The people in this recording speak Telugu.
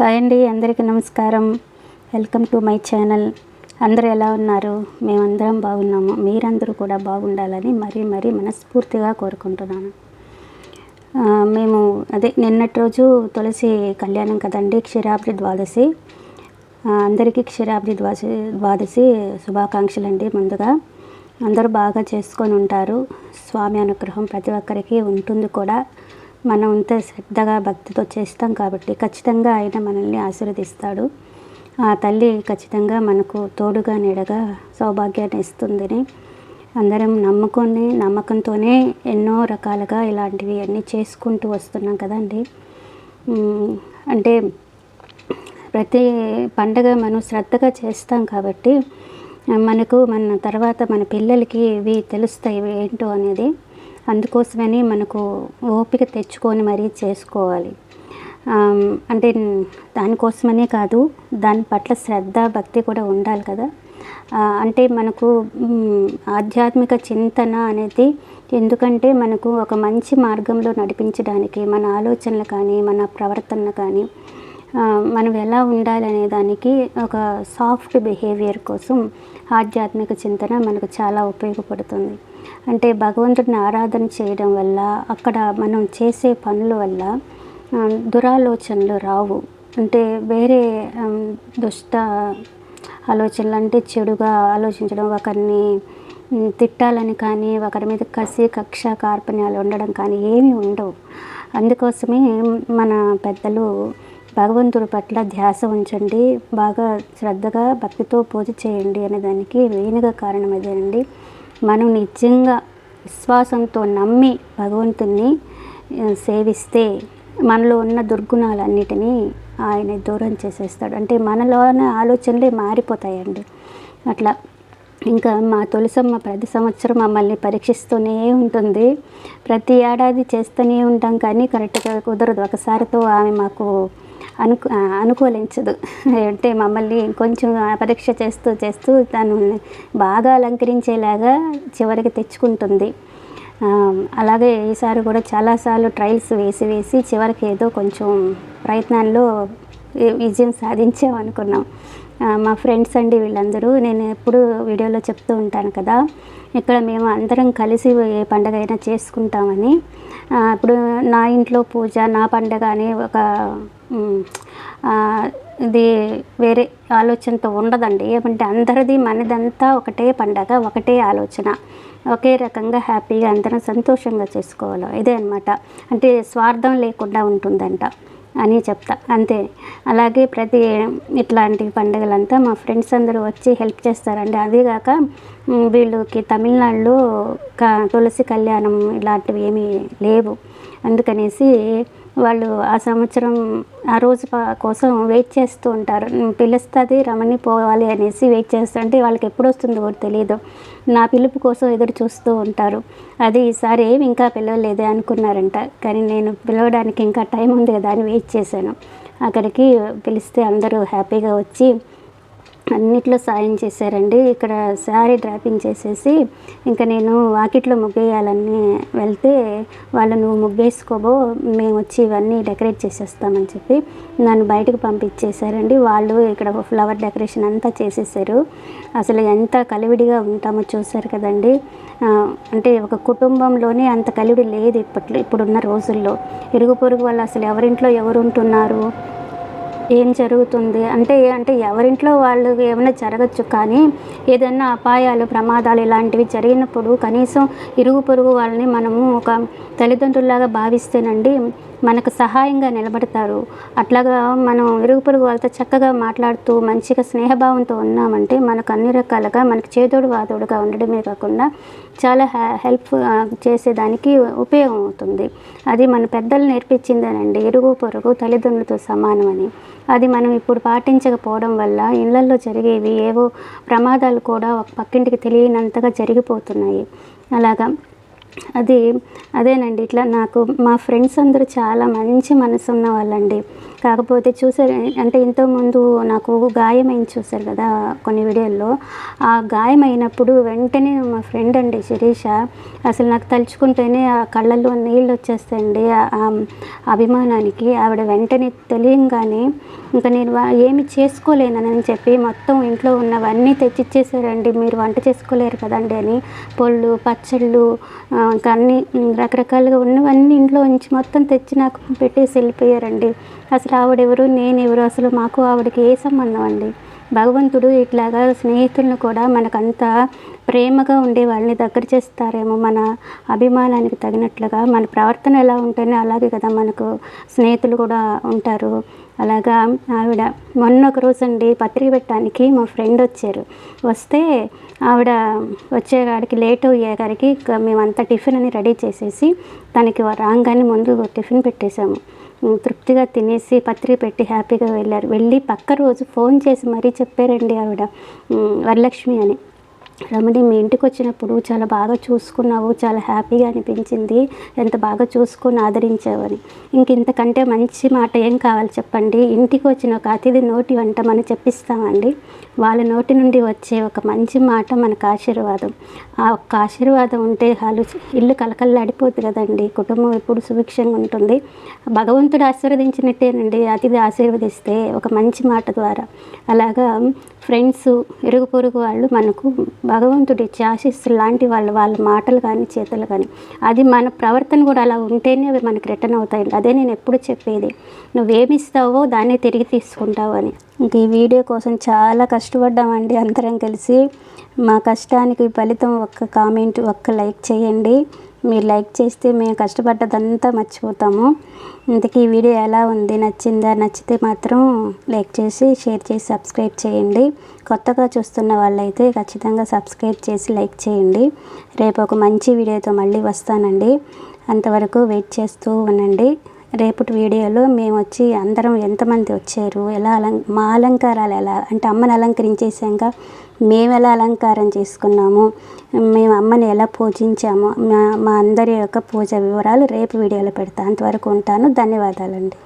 హాయ్ అండి అందరికీ నమస్కారం. Welcome to my channel. అందరూ ఎలా ఉన్నారు? మేమందరం బాగున్నాము. మీరందరూ కూడా బాగుండాలని మరీ మరీ మనస్ఫూర్తిగా కోరుకుంటున్నాను. మేము అదే నిన్నటి రోజు తులసి కళ్యాణం కదండి క్షీరాబ్ది ద్వాదశి. అందరికీ క్షీరాబ్ది ద్వాదశి ద్వాదశి శుభాకాంక్షలు అండి ముందుగా. అందరూ బాగా చేసుకొని ఉంటారు. స్వామి అనుగ్రహం ప్రతి ఒక్కరికి ఉంటుంది కూడా. మనం ఇంత శ్రద్ధగా భక్తితో చేస్తాం కాబట్టి ఖచ్చితంగా ఆయన మనల్ని ఆశీర్వదిస్తాడు. ఆ తల్లి ఖచ్చితంగా మనకు తోడుగా నీడగా సౌభాగ్యాన్ని ఇస్తుందని అందరం నమ్ముకొని నమ్మకంతోనే ఎన్నో రకాలుగా ఇలాంటివి అన్నీ చేసుకుంటూ వస్తున్నాం కదండి. అంటే ప్రతి పండగ మనం శ్రద్ధగా చేస్తాం కాబట్టి మనకు మన తర్వాత మన పిల్లలకి ఇవి తెలుస్తాయి ఏంటో అనేది అందుకోసమని మనకు ఓపిక తెచ్చుకొని మరీ చేసుకోవాలి. అంటే దానికోసమనే కాదు దాని పట్ల శ్రద్ధ భక్తి కూడా ఉండాలి కదా. అంటే మనకు ఆధ్యాత్మిక చింతన అనేది ఎందుకంటే మనకు ఒక మంచి మార్గంలో నడిపించడానికి మన ఆలోచనలు కానీ మన ప్రవర్తన కానీ మనం ఎలా ఉండాలనే దానికి ఒక సాఫ్ట్ బిహేవియర్ కోసం ఆధ్యాత్మిక చింతన మనకు చాలా ఉపయోగపడుతుంది. అంటే భగవంతుడిని ఆరాధన చేయడం వల్ల అక్కడ మనం చేసే పనుల వల్ల దురాలోచనలు రావు. అంటే వేరే దుష్ట ఆలోచనలు అంటే చెడుగా ఆలోచించడం ఒకరిని తిట్టాలని కానీ ఒకరి మీద కసి కక్ష కార్పణ్యాలు ఉండడం కానీ ఏమీ ఉండవు. అందుకోసమే మన పెద్దలు భగవంతుడి పట్ల ధ్యాస ఉంచండి బాగా శ్రద్ధగా భక్తితో పూజ చేయండి అనే దానికి మెయిన్గా కారణం అదేనండి. మనం నిజంగా విశ్వాసంతో నమ్మి భగవంతుణ్ణి సేవిస్తే మనలో ఉన్న దుర్గుణాలన్నిటినీ ఆయన దూరం చేసేస్తాడు. అంటే మనలోని ఆలోచనలే మారిపోతాయండి. అట్లా ఇంకా మా తులసమ్మ ప్రతి సంవత్సరం మమ్మల్ని పరీక్షిస్తూనే ఉంటుంది. ప్రతి ఏడాది చేస్తూనే ఉంటాం కానీ కరెక్ట్గా కుదరదు. ఒకసారితో ఆమె మాకు అనుకు అనుకూలించదు. అంటే మమ్మల్ని కొంచెం పరీక్ష చేస్తూ చేస్తూ తను బాగా అలంకరించేలాగా చివరికి తెచ్చుకుంటుంది. అలాగే ఈసారి కూడా చాలాసార్లు ట్రయల్స్ వేసి వేసి చివరికి ఏదో కొంచెం ప్రయత్నాల్లో విజయం సాధించామనుకున్నాం. మా ఫ్రెండ్స్ అండి వీళ్ళందరూ. నేను ఎప్పుడు వీడియోలో చెప్తూ ఉంటాను కదా. ఇక్కడ మేము అందరం కలిసి ఏ పండగ అయినా చేసుకుంటామని. ఇప్పుడు నా ఇంట్లో పూజ నా పండగ అని ఒక ఇది వేరే ఆలోచనతో ఉండదండి. ఏమంటే అందరిది మనదంతా ఒకటే పండగ ఒకటే ఆలోచన. ఒకే రకంగా హ్యాపీగా అందరం సంతోషంగా చేసుకోవాలి. ఇదే అనమాట అంటే స్వార్థం లేకుండా ఉంటుందంట. అని చెప్తా. అంతే. అలాగే ప్రతి ఇట్లాంటి పండుగలంతా మా ఫ్రెండ్స్ అందరూ వచ్చి హెల్ప్ చేస్తారండి. అదేగాక వీళ్ళకి తమిళనాడులో క తులసి కళ్యాణం ఇలాంటివి ఏమీ లేవు. అందుకనేసి వాళ్ళు ఆ సంవత్సరం ఆ రోజు కోసం వెయిట్ చేస్తూ ఉంటారు. పిలుస్తుంది రమణి పోవాలి అనేసి వెయిట్ చేస్తుంటే వాళ్ళకి ఎప్పుడు వస్తుందో కూడా తెలియదు నా పిలుపు కోసం ఎదురు చూస్తూ ఉంటారు. అది ఈసారి ఏమి ఇంకా పిలవలేదే అనుకున్నారంట. కానీ నేను పిలవడానికి ఇంకా టైం ఉంది కదా అని వెయిట్ చేశాను. అక్కడికి పిలిస్తే అందరూ హ్యాపీగా వచ్చి అన్నిట్లో సాయం చేశారండి. ఇక్కడ శారీ డ్రాపింగ్ చేసేసి ఇంకా నేను వాకిట్లో ముగ్గేయాలని వెళ్తే వాళ్ళు నువ్వు ముగ్గేసుకోబో మేము వచ్చి ఇవన్నీ డెకరేట్ చేసేస్తామని చెప్పి నన్ను బయటకు పంపించేశారండి. వాళ్ళు ఇక్కడ ఫ్లవర్ డెకరేషన్ అంతా చేసేసారు అసలు ఎంత కలివిడిగా ఉంటామో చూశారు కదండి. అంటే ఒక కుటుంబంలోనే అంత కలివిడి లేదు ఇప్పట్లో ఇప్పుడున్న రోజుల్లో. ఇరుగు పొరుగు వాళ్ళు అసలు ఎవరింట్లో ఎవరు ఉంటున్నారు ఏం జరుగుతుంది? అంటే అంటే ఎవరింట్లో వాళ్ళు ఏమైనా జరగచ్చు కానీ ఏదైనా అపాయాలు ప్రమాదాలు ఇలాంటివి జరిగినప్పుడు కనీసం ఇరుగు పొరుగు వాళ్ళని మనము ఒక తల్లిదండ్రుల్లాగా భావిస్తేనండి మనకు సహాయంగా నిలబడతారు. అట్లాగా మనం ఇరుగు పొరుగు వాళ్ళతో చక్కగా మాట్లాడుతూ మంచిగా స్నేహభావంతో ఉన్నామంటే మనకు అన్ని రకాలుగా మనకు చేదోడు వాదోడుగా ఉండడమే కాకుండా చాలా హెల్ప్ చేసేదానికి ఉపయోగం అవుతుంది. అది మన పెద్దలు నేర్పించిందేనండి ఇరుగు పొరుగు తల్లిదండ్రులతో అని. అది మనం ఇప్పుడు పాటించకపోవడం వల్ల ఇళ్ళల్లో జరిగేవి ఏవో ప్రమాదాలు కూడా ఒక పక్కింటికి తెలియనంతగా జరిగిపోతున్నాయి. అలాగా అది అదేనండి. ఇట్లా నాకు మా ఫ్రెండ్స్ అందరూ చాలా మంచి మనసు ఉన్న వాళ్ళండి. కాకపోతే చూసారు అంటే ఇంతకుముందు నాకు గాయమైంది చూసారు కదా కొన్ని వీడియోల్లో. ఆ గాయం అయినప్పుడు వెంటనే మా ఫ్రెండ్ అండి శిరీష అసలు నాకు తలుచుకుంటేనే ఆ కళ్ళల్లో నీళ్ళు వచ్చేస్తాయండి. ఆ అభిమానానికి ఆవిడ వెంటనే తెలియంగానే ఇంకా నేను ఏమి చేసుకోలేనని చెప్పి మొత్తం ఇంట్లో ఉన్నవన్నీ తెచ్చిచ్చేసారండి. మీరు వంట చేసుకోలేరు కదండి అని పొళ్ళు పచ్చళ్ళు ఇంకా అన్ని రకరకాలుగా ఉన్నవన్నీ ఇంట్లో ఉంచి మొత్తం తెచ్చి నాకు పెట్టేసి వెళ్ళిపోయారండి. అసలు ఆవిడెవరు నేనెవరు? అసలు మాకు ఆవిడకి ఏ సంబంధం అండి? భగవంతుడు ఇట్లాగా స్నేహితులను కూడా మనకంత ప్రేమగా ఉండే వాళ్ళని దగ్గర చేస్తారేమో మన అభిమానానికి తగినట్లుగా. మన ప్రవర్తన ఎలా ఉంటేనే అలాగే కదా మనకు స్నేహితులు కూడా ఉంటారు. అలాగా ఆవిడ మొన్న ఒక రోజు అండి పత్రిక పెట్టడానికి మా ఫ్రెండ్ వచ్చారు. వస్తే ఆవిడ వచ్చేగాడికి లేట్ అయ్యేగారికి మేమంతా టిఫిన్ అని రెడీ చేసేసి తనకి రాగానే ముందు టిఫిన్ పెట్టేశాము. తృప్తిగా తినేసి పత్రిక పెట్టి హ్యాపీగా వెళ్ళారు. వెళ్ళి పక్క రోజు ఫోన్ చేసి మరీ చెప్పారండి ఆవిడ. వరలక్ష్మి అని. రమణి మీ ఇంటికి వచ్చినప్పుడు చాలా బాగా చూసుకున్నావు చాలా హ్యాపీగా అనిపించింది ఎంత బాగా చూసుకొని ఆదరించావు అని ఇంక ఇంతకంటే మంచి మాట ఏం కావాలి చెప్పండి. ఇంటికి వచ్చిన ఒక అతిథి నోటి వంట మనం చెప్పిస్తామండి వాళ్ళ నోటి నుండి వచ్చే ఒక మంచి మాట మనకు ఆశీర్వాదం. ఆ ఒక్క ఆశీర్వాదం ఉంటే వాళ్ళు ఇల్లు కలకల్లాడిపోతుంది కదండి. కుటుంబం ఎప్పుడు సుభిక్షంగా ఉంటుంది. భగవంతుడు ఆశీర్వదించినట్టేనండి. అతిథి ఆశీర్వదిస్తే ఒక మంచి మాట ద్వారా. అలాగా ఫ్రెండ్స్ ఇరుగు పొరుగు వాళ్ళు మనకు భగవంతుడి ఇచ్చే ఆశీస్సులు లాంటి వాళ్ళు వాళ్ళ మాటలు కానీ చేతలు కానీ. అది మన ప్రవర్తన కూడా అలా ఉంటేనే అవి మనకి రిటర్న్ అవుతాయి అదే నేను ఎప్పుడు చెప్పేది. నువ్వేమిస్తావో దాన్నే తిరిగి తీసుకుంటావు అని. ఇంక ఈ వీడియో కోసం చాలా కష్టపడ్డామండి అందరం కలిసి. మా కష్టానికి ఫలితం ఒక్క కామెంట్ ఒక్క లైక్ చేయండి. మీరు లైక్ చేస్తే మేము కష్టపడ్డదంతా మర్చిపోతాము. ఇంతకీ ఈ వీడియో ఎలా ఉంది? నచ్చిందా? నచ్చితే మాత్రం లైక్ చేసి షేర్ చేసి సబ్స్క్రైబ్ చేయండి. కొత్తగా చూస్తున్న వాళ్ళైతే ఖచ్చితంగా సబ్స్క్రైబ్ చేసి లైక్ చేయండి. రేపు ఒక మంచి వీడియోతో మళ్ళీ వస్తానండి. అంతవరకు వెయిట్ చేస్తూ ఉండండి. రేపటి వీడియోలో మేము వచ్చి అందరం ఎంతమంది వచ్చారు ఎలా అలం మా అలంకారాలు ఎలా? అంటే అమ్మని అలంకరించేసాక మేము ఎలా అలంకారం చేసుకున్నాము మేము అమ్మని ఎలా పూజించాము మా మా అందరి యొక్క పూజ వివరాలు రేపు వీడియోలో పెడతాను అంతవరకు ఉంటాను. ధన్యవాదాలండి.